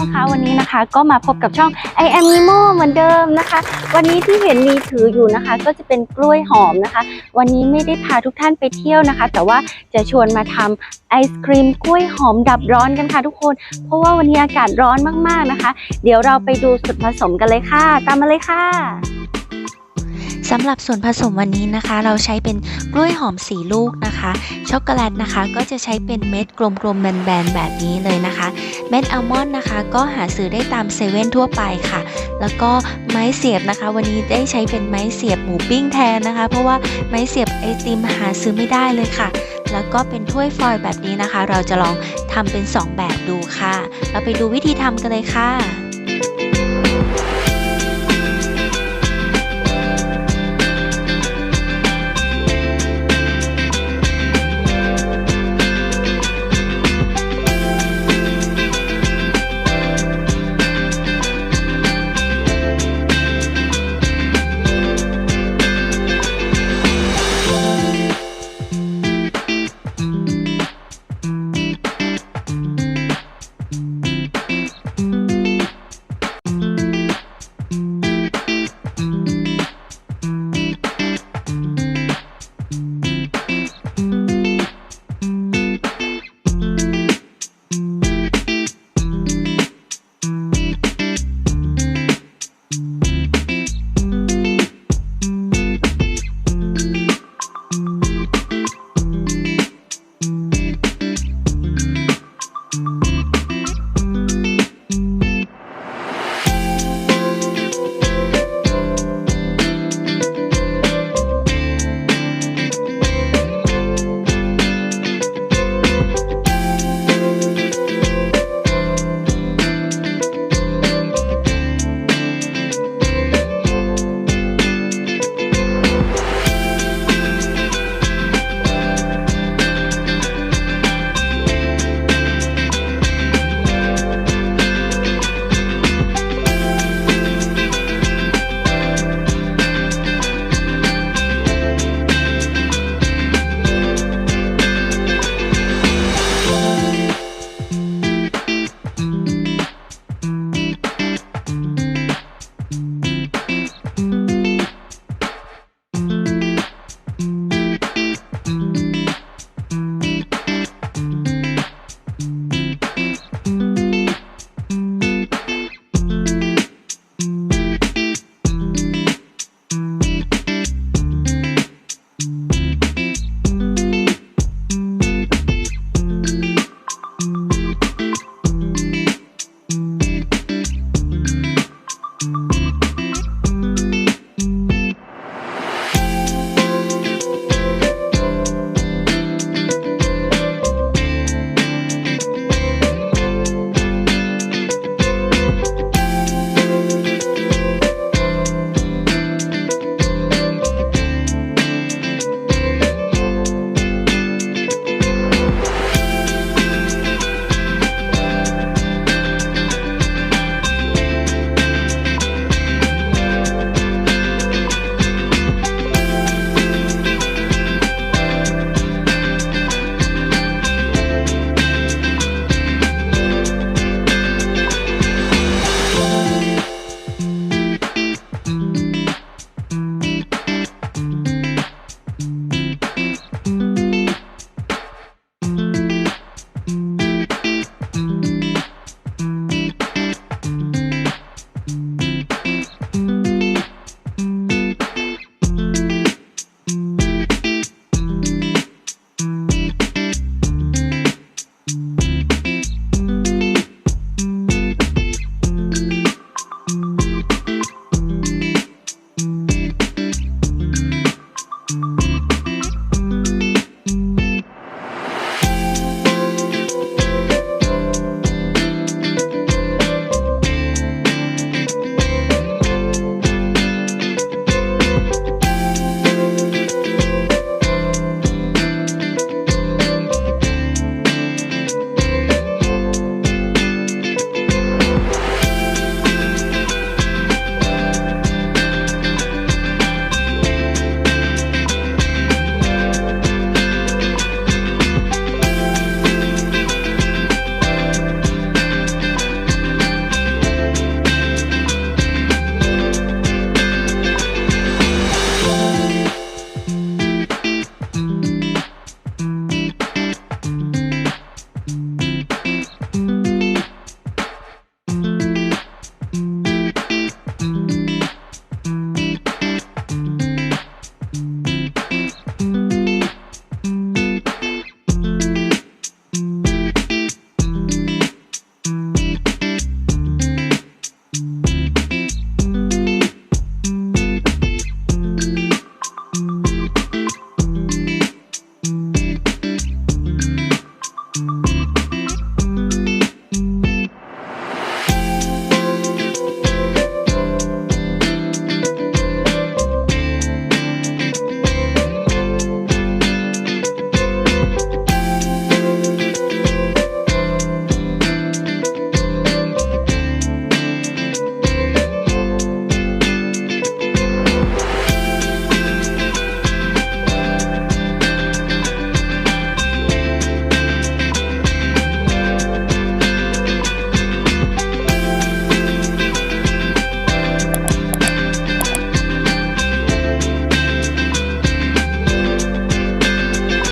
มคะวันนี้นะคะ ก็มาพบกับช่อง I am Nemo เหมือนเดิมนะคะ วันนี้ที่เห็นมีถืออยู่นะคะ ก็จะเป็นกล้วยหอมนะคะ วันนี้ไม่ได้พาทุกท่านไปเที่ยวนะคะ แต่ว่าจะชวนมาทำไอศครีมกล้วยหอมดับร้อนกันค่ะทุกคน เพราะว่าวันนี้อากาศร้อนมากๆนะคะ เดี๋ยวเราไปดูส่วนผสมกันเลยค่ะ ตามมาเลยค่ะ สำหรับส่วนผสมวันนี้นะคะ เราใช้เป็นกล้วยหอมสีลูกนะคะ ช็อกโกแลตนะคะก็จะใช้เป็นเม็ดกลมๆแบนๆแบบนี้เลยนะคะ เม็ดอัลมอนด์นะคะ ก็หาซื้อได้ตามเซเว่นทั่วไปค่ะ แล้วก็ไม้เสียบนะคะ วันนี้ได้ใช้เป็นไม้เสียบหมูปิ้งแทนนะคะ เพราะว่าไม้เสียบไอติมหาซื้อไม่ได้เลยค่ะ แล้วก็เป็นถ้วยฟอยล์แบบนี้นะคะ เราจะลองทำเป็น 2 แบบดูค่ะ เราไปดูวิธีทำกันเลยค่ะ